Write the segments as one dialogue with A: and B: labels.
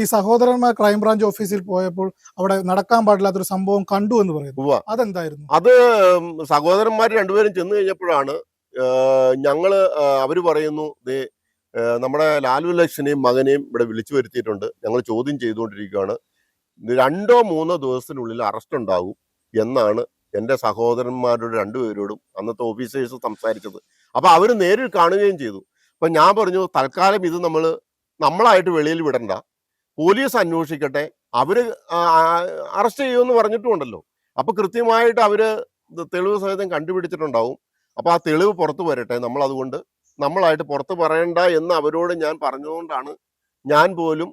A: ഈ സഹോദരന്മാർ ക്രൈംബ്രാഞ്ച് ഓഫീസിൽ പോയപ്പോൾ അവിടെ നടക്കാൻ പാടില്ലാത്തൊരു സംഭവം കണ്ടു എന്ന് പറയുന്നു. അതെന്തായിരുന്നു?
B: അത് സഹോദരന്മാർ രണ്ടുപേരും ചെന്ന് കഴിഞ്ഞപ്പോഴാണ് ഞങ്ങൾ അവർ പറയുന്നു ദേ നമ്മുടെ ലാലു ലക്ഷനെയും മകനെയും ഇവിടെ വിളിച്ചു വരുത്തിയിട്ടുണ്ട്. ഞങ്ങൾ ചോദ്യം ചെയ്തുകൊണ്ടിരിക്കുകയാണ്. രണ്ടോ മൂന്നോ ദിവസത്തിനുള്ളിൽ അറസ്റ്റ് ഉണ്ടാകും എന്നാണ് എന്റെ സഹോദരന്മാരുടെ രണ്ടുപേരോടും അന്നത്തെ ഓഫീസേഴ്സ് സംസാരിച്ചത്. അപ്പോൾ അവർ നേരിൽ കാണുകയും ചെയ്തു. അപ്പം ഞാൻ പറഞ്ഞു തൽക്കാലം ഇത് നമ്മൾ നമ്മളായിട്ട് വെളിയിൽ വിടണ്ട. പോലീസ് അന്വേഷിക്കട്ടെ. അവർ അറസ്റ്റ് ചെയ്യുമെന്ന് പറഞ്ഞിട്ടുണ്ടല്ലോ അപ്പൊ കൃത്യമായിട്ട് ഇത് തെളിവ് സഹിതം കണ്ടുപിടിച്ചിട്ടുണ്ടാവും. അപ്പൊ ആ തെളിവ് പുറത്തു വരട്ടെ. നമ്മൾ അതുകൊണ്ട് നമ്മളായിട്ട് പുറത്ത് പറയണ്ട എന്ന് അവരോട് ഞാൻ പറഞ്ഞതുകൊണ്ടാണ് ഞാൻ പോലും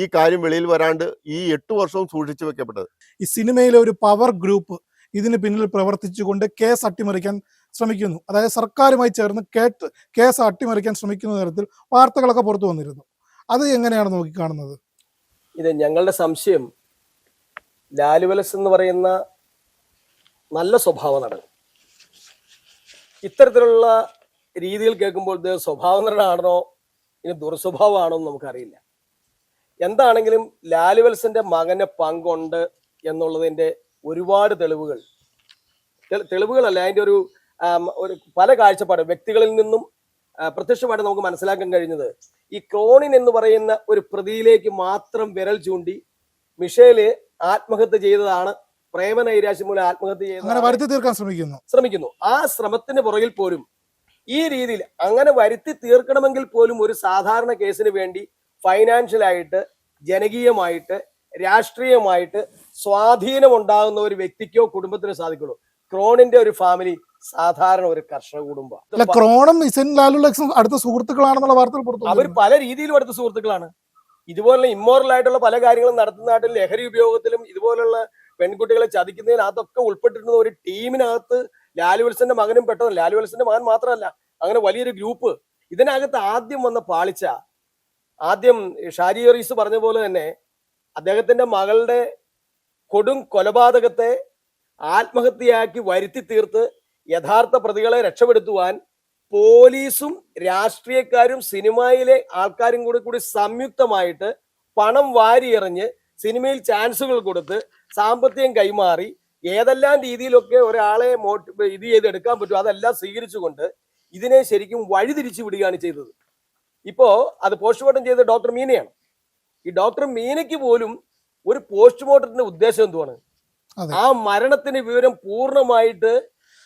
B: ഈ കാര്യം വെളിയിൽ വരാണ്ട് ഈ എട്ട് വർഷവും സൂക്ഷിച്ചു വെക്കപ്പെട്ടത്.
A: ഈ സിനിമയിലെ ഒരു പവർ ഗ്രൂപ്പ് ഇതിന് പിന്നിൽ പ്രവർത്തിച്ചുകൊണ്ട് കേസ് അട്ടിമറിക്കാൻ ശ്രമിക്കുന്നു. അതായത് സർക്കാരുമായി ചേർന്ന് കേട്ട് കേസ് അട്ടിമറിക്കാൻ ശ്രമിക്കുന്ന തരത്തിൽ വാർത്തകളൊക്കെ പുറത്തു വന്നിരുന്നു. അത് എങ്ങനെയാണ് നോക്കിക്കാണുന്നത്?
C: ഇത് ഞങ്ങളുടെ സംശയം ലാലുവലസ് എന്ന് പറയുന്ന നല്ല സ്വഭാവ നടൻ ഇത്തരത്തിലുള്ള രീതിയിൽ കേൾക്കുമ്പോൾ ഇത് സ്വഭാവ നടനാണോ ഇനി ദുർസ്വഭാവമാണോ എന്ന് നമുക്കറിയില്ല. എന്താണെങ്കിലും ലാലുവൽസിന്റെ മകന് പങ്കുണ്ട് എന്നുള്ളതിന്റെ ഒരുപാട് തെളിവുകൾ. തെളിവുകളല്ല അതിന്റെ ഒരു ഒരു പല കാഴ്ചപ്പാട്. വ്യക്തികളിൽ നിന്നും പ്രത്യക്ഷമായിട്ട് നമുക്ക് മനസ്സിലാക്കാൻ കഴിഞ്ഞത് ഈ ക്രോണിൻ എന്ന് പറയുന്ന ഒരു പ്രതിയിലേക്ക് മാത്രം വിരൽ ചൂണ്ടി മിഷേൽ ആത്മഹത്യ ചെയ്തതാണ് പ്രേമനൈരാശ്യം മൂലം ആത്മഹത്യ
A: വരുത്തി തീർക്കാൻ ശ്രമിക്കുന്നു.
C: ശ്രമിക്കുന്നു. ആ ശ്രമത്തിന് പുറകിൽ പോലും ഈ രീതിയിൽ അങ്ങനെ വരുത്തി തീർക്കണമെങ്കിൽ പോലും ഒരു സാധാരണ കേസിന് വേണ്ടി ഫൈനാൻഷ്യലായിട്ട് ജനകീയമായിട്ട് രാഷ്ട്രീയമായിട്ട് സ്വാധീനം ഉണ്ടാകുന്ന ഒരു വ്യക്തിക്കോ കുടുംബത്തിനോ സാധിക്കുള്ളൂ. ക്രോണിന്റെ ഒരു ഫാമിലി സാധാരണ ഒരു കർഷക കുടുംബം.
A: ക്രോണും അടുത്ത സുഹൃത്തുക്കളാണെന്നുള്ള വാർത്തകൾ പുറത്തു
C: അവർ പല രീതിയിലും അടുത്ത സുഹൃത്തുക്കളാണ്. ഇതുപോലുള്ള ഇമ്മോറൽ ആയിട്ടുള്ള പല കാര്യങ്ങളും നടത്തുന്ന നാട്ടിൽ ലഹരി ഉപയോഗത്തിലും ഇതുപോലുള്ള പെൺകുട്ടികളെ ചതിക്കുന്നതിനകത്തൊക്കെ ഉൾപ്പെട്ടിരുന്ന ഒരു ടീമിനകത്ത് ലാലു വിൽസന്റെ മകനും പെട്ടെന്ന് ലാലു വിൽസന്റെ മകൻ മാത്രമല്ല അങ്ങനെ വലിയൊരു ഗ്രൂപ്പ്. ഇതിനകത്ത് ആദ്യം വന്ന പാളിച്ച ആദ്യം ഷാരി റീസ് പറഞ്ഞ പോലെ തന്നെ അദ്ദേഹത്തിന്റെ മകളുടെ കൊടും കൊലപാതകത്തെ ആത്മഹത്യയാക്കി വരുത്തി തീർത്ത് യഥാർത്ഥ പ്രതികളെ രക്ഷപ്പെടുത്തുവാൻ പോലീസും രാഷ്ട്രീയക്കാരും സിനിമയിലെ ആൾക്കാരും കൂടി കൂടി സംയുക്തമായിട്ട് പണം വാരിയെറിഞ്ഞ് സിനിമയിൽ ചാൻസുകൾ കൊടുത്ത് സാമ്പത്തികം കൈമാറി ഏതെല്ലാം രീതിയിലൊക്കെ ഒരാളെ മോട്ടി ഇത് ചെയ്തെടുക്കാൻ പറ്റും അതെല്ലാം സ്വീകരിച്ചുകൊണ്ട് ഇതിനെ ശരിക്കും വഴിതിരിച്ചു വിടുകയാണ് ചെയ്തത്. ഇപ്പോ അത് പോസ്റ്റ്മോർട്ടം ചെയ്ത ഡോക്ടർ മീനയാണ്. ഈ ഡോക്ടർ മീനയ്ക്ക് പോലും ഒരു പോസ്റ്റ്മോർട്ടത്തിന്റെ ഉദ്ദേശം എന്തുവാണ്? ആ മരണത്തിന്റെ വിവരം പൂർണമായിട്ട്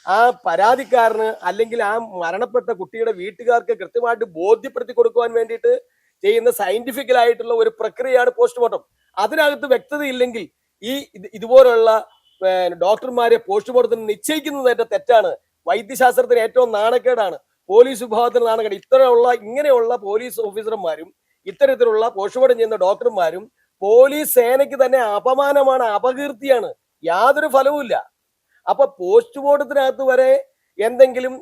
C: ആ പരാതിക്കാരന് അല്ലെങ്കിൽ ആ മരണപ്പെട്ട കുട്ടിയുടെ വീട്ടുകാർക്ക് കൃത്യമായിട്ട് ബോധ്യപ്പെടുത്തി കൊടുക്കുവാൻ വേണ്ടിയിട്ട് ചെയ്യുന്ന സയന്റിഫിക്കൽ ആയിട്ടുള്ള ഒരു പ്രക്രിയയാണ് പോസ്റ്റ്മോർട്ടം. അതിനകത്ത് വ്യക്തതയില്ലെങ്കിൽ ഈ ഇത് ഇതുപോലുള്ള ഡോക്ടർമാരെ പോസ്റ്റ്മോർട്ടത്തിന് നിശ്ചയിക്കുന്നത് ഏറ്റവും തെറ്റാണ്. വൈദ്യശാസ്ത്രത്തിന് ഏറ്റവും നാണക്കേടാണ്. പോലീസ് വിഭാഗത്തിന് നാണക്കേട്. ഇത്തരമുള്ള ഇങ്ങനെയുള്ള പോലീസ് ഓഫീസർമാരും ഇത്തരത്തിലുള്ള പോസ്റ്റ്മോർട്ടം ചെയ്യുന്ന ഡോക്ടർമാരും പോലീസ് സേനയ്ക്ക് തന്നെ അപമാനമാണ് അപകീർത്തിയാണ്. യാതൊരു ഫലവുമില്ല. അപ്പൊ പോസ്റ്റ്മോർട്ടത്തിനകത്ത് വരെ എന്തെങ്കിലും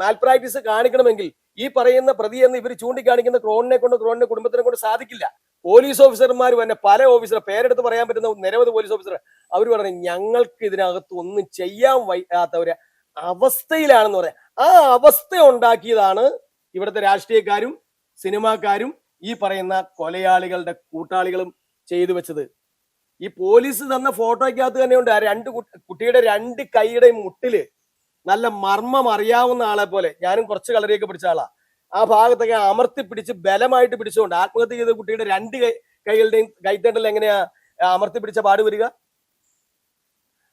C: മാൽ പ്രാക്ടീസ് കാണിക്കണമെങ്കിൽ ഈ പറയുന്ന പ്രതി എന്ന് ഇവർ ചൂണ്ടിക്കാണിക്കുന്ന ക്രോണിനെ കൊണ്ട് ക്രോണിന്റെ കുടുംബത്തിനെ കൊണ്ട് സാധിക്കില്ല. പോലീസ് ഓഫീസർമാർ തന്നെ പല ഓഫീസർ പേരെടുത്ത് പറയാൻ പറ്റുന്ന നിരവധി പോലീസ് ഓഫീസർ അവർ പറഞ്ഞു ഞങ്ങൾക്ക് ഇതിനകത്ത് ഒന്നും ചെയ്യാൻ വയ്യാത്ത ഒരു അവസ്ഥയിലാണെന്ന് പറയാം. ആ അവസ്ഥ ഉണ്ടാക്കിയതാണ് ഇവിടുത്തെ രാഷ്ട്രീയക്കാരും സിനിമാക്കാരും ഈ പറയുന്ന കൊലയാളികളുടെ കൂട്ടാളികളും ചെയ്തു വെച്ചത്. ഈ പോലീസ് തന്ന ഫോട്ടോയ്ക്കകത്ത് തന്നെയുണ്ട് ആ രണ്ട് കുട്ടിയുടെ രണ്ട് കൈയുടെയും മുട്ടിൽ നല്ല മർമ്മം അറിയാവുന്ന ആളെ പോലെ. ഞാനും കുറച്ച് കളറിയൊക്കെ പിടിച്ച ആളാ. ആ ഭാഗത്തൊക്കെ അമർത്തി പിടിച്ച് ബലമായിട്ട് പിടിച്ചുകൊണ്ട് ആത്മഹത്യ ചെയ്ത കുട്ടിയുടെ രണ്ട് കൈ കൈകളുടെയും കൈത്തണ്ടൽ എങ്ങനെയാ അമർത്തി പിടിച്ച പാട് വരിക?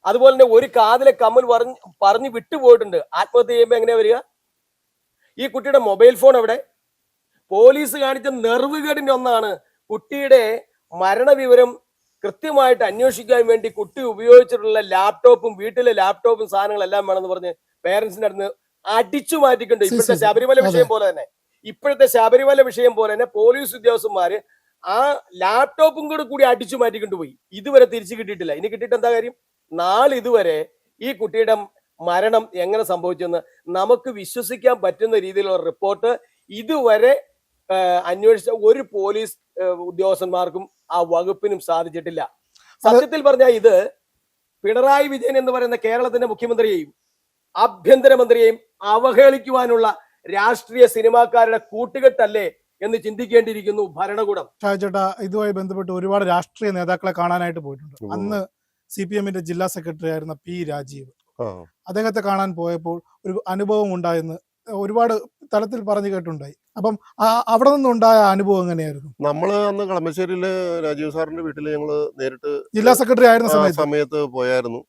C: അതുപോലെ തന്നെ ഒരു കാതിലെ കമ്മൽ പറഞ്ഞ് പറഞ്ഞു വിട്ടുപോയിട്ടുണ്ട് ആത്മഹത്യ ചെയ്യുമ്പോൾ എങ്ങനെയാ വരിക? ഈ കുട്ടിയുടെ മൊബൈൽ ഫോൺ എവിടെ? പോലീസ് കാണിച്ച നെർവുകേടിന്റെ ഒന്നാണ് കുട്ടിയുടെ മരണവിവരം കൃത്യമായിട്ട് അന്വേഷിക്കാൻ വേണ്ടി കുട്ടി ഉപയോഗിച്ചിട്ടുള്ള ലാപ്ടോപ്പും വീട്ടിലെ ലാപ്ടോപ്പും സാധനങ്ങളെല്ലാം വേണമെന്ന് പറഞ്ഞ് പേരൻസിന്റെ അടുത്ത് അടിച്ചു മാറ്റിക്കൊണ്ട് ഇപ്പോഴത്തെ. ശബരിമല വിഷയം പോലെ തന്നെ. ഇപ്പോഴത്തെ ശബരിമല വിഷയം പോലെ തന്നെ പോലീസ് ഉദ്യോഗസ്ഥന്മാര് ആ ലാപ്ടോപ്പും കൂടെ കൂടി അടിച്ചു മാറ്റിക്കൊണ്ട് പോയി. ഇതുവരെ തിരിച്ചു കിട്ടിയിട്ടില്ല. ഇനി കിട്ടിയിട്ട് എന്താ കാര്യം? നാളെ ഇതുവരെ ഈ കുട്ടിയുടെ മരണം എങ്ങനെ സംഭവിച്ചെന്ന് നമുക്ക് വിശ്വസിക്കാൻ പറ്റുന്ന രീതിയിലുള്ള റിപ്പോർട്ട് ഇതുവരെ അന്വേഷിച്ച ഒരു പോലീസ് ഉദ്യോഗസ്ഥന്മാർക്കും ആ വകുപ്പിനും സാധിച്ചിട്ടില്ല. സത്യത്തിൽ പറഞ്ഞ ഇത് പിണറായി വിജയൻ എന്ന് പറയുന്ന കേരളത്തിന്റെ മുഖ്യമന്ത്രിയെയും ആഭ്യന്തരമന്ത്രിയെയും അവഹേളിക്കുവാനുള്ള രാഷ്ട്രീയ സിനിമാക്കാരുടെ കൂട്ടുകെട്ടല്ലേ എന്ന് ചിന്തിക്കേണ്ടിയിരിക്കുന്നു ഭരണകൂടം.
A: ഷാജേട്ടാ ഇതുമായി ബന്ധപ്പെട്ട് ഒരുപാട് രാഷ്ട്രീയ നേതാക്കളെ കാണാനായിട്ട് പോയിട്ടുണ്ട്. അന്ന് സി പി എമ്മിന്റെ ജില്ലാ സെക്രട്ടറി ആയിരുന്ന പി രാജീവ്. അദ്ദേഹത്തെ കാണാൻ പോയപ്പോൾ ഒരു അനുഭവം ഉണ്ടായെന്ന് ഒരുപാട് തലത്തിൽ പറഞ്ഞു കേട്ടുണ്ടായി അപ്പം അവിടെ നിന്നുണ്ടായ അനുഭവം എങ്ങനെയായിരുന്നു?
B: നമ്മൾ അന്ന് കളമശ്ശേരിയിൽ രാജീവ് സാറിന്റെ വീട്ടിൽ ഞങ്ങൾ നേരിട്ട്
A: ജില്ലാ സെക്രട്ടറി ആയിരുന്ന സമയത്ത്?
B: പോയായിരുന്നു.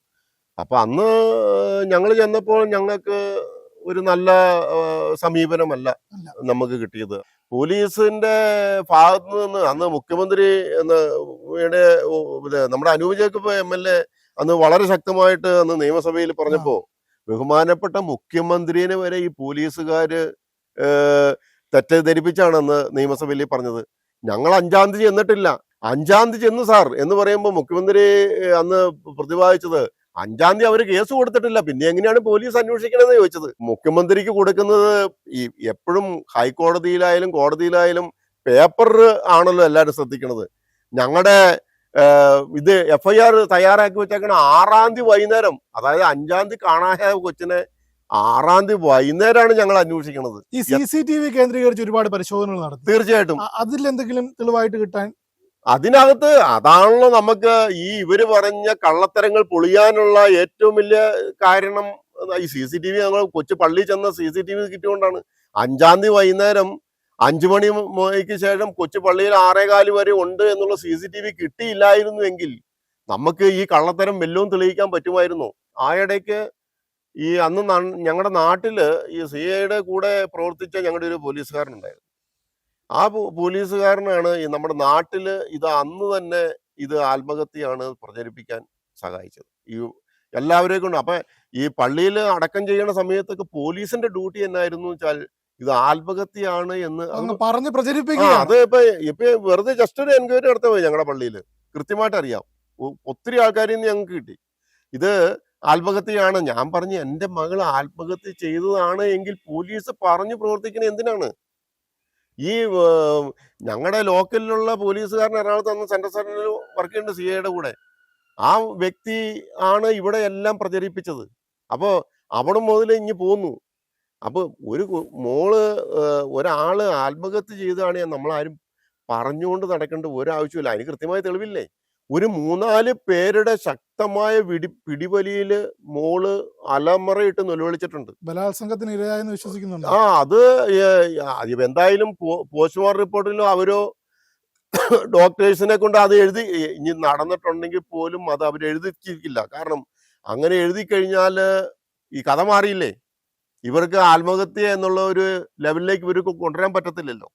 B: അപ്പൊ അന്ന് ഞങ്ങൾ ചെന്നപ്പോൾ ഞങ്ങൾക്ക് ഒരു നല്ല സമീപനമല്ല നമുക്ക് കിട്ടിയത്. പോലീസിന്റെ ഭാഗത്ത് നിന്ന് അന്ന് മുഖ്യമന്ത്രി നമ്മുടെ Anoop Jacob M L A അന്ന് വളരെ ശക്തമായിട്ട് അന്ന് നിയമസഭയിൽ പറഞ്ഞപ്പോ ബഹുമാനപ്പെട്ട മുഖ്യമന്ത്രിനെ വരെ ഈ പോലീസുകാർ തെറ്റിദ്ധരിപ്പിച്ചാണെന്ന് തെറ്റിദ്ധരിപ്പിച്ചാണ് നിയമസഭയിൽ പറഞ്ഞത്. ഞങ്ങൾ അഞ്ചാം തീയതി ചെന്നിട്ടില്ല. അഞ്ചാം തീയതി ചെന്നു സാർ എന്ന് പറയുമ്പോൾ മുഖ്യമന്ത്രി അന്ന് പ്രതിപാദിച്ചത് അഞ്ചാം തീയതി അവർ കേസ് കൊടുത്തിട്ടില്ല. പിന്നെ എങ്ങനെയാണ് പോലീസ് അന്വേഷിക്കണമെന്ന് ചോദിച്ചത്. മുഖ്യമന്ത്രിക്ക് കൊടുക്കുന്നത് ഈ എപ്പോഴും ഹൈക്കോടതിയിലായാലും കോടതിയിലായാലും പേപ്പർ ആണല്ലോ എല്ലാവരും ശ്രദ്ധിക്കുന്നത് ഞങ്ങളുടെ ഇത് എഫ്ഐആർ ഐ ആർ തയ്യാറാക്കി വെച്ചേക്കണ ആറാം തീയതി വൈകുന്നേരം അതായത് അഞ്ചാം തീയതി കാണാതെ കൊച്ചിനെ ആറാം തീയതി വൈകുന്നേരമാണ് ഞങ്ങൾ അന്വേഷിക്കുന്നത്
A: ഈ സി സി ടി വി കേന്ദ്രീകരിച്ച് ഒരുപാട് പരിശോധനകൾ നടത്തി.
B: തീർച്ചയായിട്ടും.
A: അതിൽ എന്തെങ്കിലും തെളിവായിട്ട് കിട്ടാൻ?
B: അതിനകത്ത് അതാണല്ലോ നമുക്ക് ഈ ഇവർ പറഞ്ഞ കള്ളത്തരങ്ങൾ പൊളിയാനുള്ള ഏറ്റവും വലിയ കാരണം ഈ സി സി ടി വി ഞങ്ങൾ കൊച്ചു പള്ളിയിൽ ചെന്ന സി സി ടി വി കിട്ടിയോണ്ടാണ് അഞ്ചാം തീയതി വൈകുന്നേരം അഞ്ചു മണി മണിക്ക് ശേഷം കൊച്ചു പള്ളിയിൽ ആറേകാൽ വരെ ഉണ്ട് എന്നുള്ള സി സി ടി വി കിട്ടിയില്ലായിരുന്നുവെങ്കിൽ നമുക്ക് ഈ കള്ളത്തരം വെല്ലവും തെളിയിക്കാൻ പറ്റുമായിരുന്നു. ആ ഇടയ്ക്ക് ഈ അന്ന് ഞങ്ങളുടെ നാട്ടിൽ ഈ സി ഐയുടെ കൂടെ പ്രവർത്തിച്ച ഞങ്ങളുടെ ഒരു പോലീസുകാരനുണ്ടായിരുന്നു. ആ പോലീസുകാരനാണ് ഈ നമ്മുടെ നാട്ടിൽ ഇത് അന്ന് തന്നെ ഇത് ആത്മഹത്യയാണ് പ്രചരിപ്പിക്കാൻ സഹായിച്ചത്. ഈ എല്ലാവരെയും കൊണ്ട് അപ്പൊ ഈ പള്ളിയിൽ അടക്കം ചെയ്യുന്ന സമയത്തൊക്കെ പോലീസിന്റെ ഡ്യൂട്ടി എന്നായിരുന്നു വെച്ചാൽ ഇത് ആത്മഹത്യയാണ് എന്ന്
A: പറഞ്ഞ് പ്രചരിപ്പിക്കുക.
B: അത് ഇപ്പൊ ഇപ്പൊ വെറുതെ ജസ്റ്റ് ഒരു എൻക്വയറി നടത്താൻ പോയി ഞങ്ങളുടെ പള്ളിയിൽ കൃത്യമായിട്ട് അറിയാം. ഒത്തിരി ആൾക്കാരിൽ നിന്ന് ഞങ്ങൾക്ക് കിട്ടി. ഇത് ആത്മഹത്യയാണ്. ഞാൻ പറഞ്ഞു എന്റെ മകൾ ആത്മഹത്യ ചെയ്തതാണ് എങ്കിൽ പോലീസ് പറഞ്ഞു പ്രവർത്തിക്കുന്നത് എന്തിനാണ്? ഈ ഞങ്ങളുടെ ലോക്കലിലുള്ള പോലീസുകാരൻ എറണാകുളത്ത് അന്ന് സെൻട്രൽ സർക്കിളിൽ വർക്ക് ചെയ്യുന്നുണ്ട് സി ഐയുടെ കൂടെ. ആ വ്യക്തി ആണ് ഇവിടെ എല്ലാം പ്രചരിപ്പിച്ചത്. അപ്പോൾ അവിടെ മുതൽ ഇങ്ങ് പോന്നു. അപ്പൊ ഒരു കു- മോൾ ഏഹ്, ഒരാൾ ആത്മഹത്യ ചെയ്തതാണ് നമ്മളാരും പറഞ്ഞുകൊണ്ട് നടക്കേണ്ട ഒരാവശ്യമില്ല അതിന് കൃത്യമായ തെളിവില്ലേ? ഒരു മൂന്നാൽ പേരുടെ ശക്തമായ വിടി പിടിവലിയിൽ മോൾ അലമറയിട്ട് നിലവിളിച്ചിട്ടുണ്ട്.
A: ബലാത്സംഗത്തിന് ഇരയായെന്ന് വിശ്വസിക്കുന്നുണ്ട്?
B: ആ അത് എന്തായാലും പോസ്റ്റ്മോർട്ടം റിപ്പോർട്ടിലും അവരോ ഡോക്ടേഴ്സിനെ കൊണ്ട് അത് എഴുതി ഇനി നടന്നിട്ടുണ്ടെങ്കിൽ പോലും അത് അവർ എഴുതിക്കില്ല കാരണം അങ്ങനെ എഴുതി കഴിഞ്ഞാൽ ഈ കഥ മാറിയില്ലേ? ഇവർക്ക് ആത്മഹത്യ എന്നുള്ള ഒരു ലെവലിലേക്ക് ഇവർക്ക് കൊണ്ടുവരാൻ പറ്റത്തില്ലല്ലോ.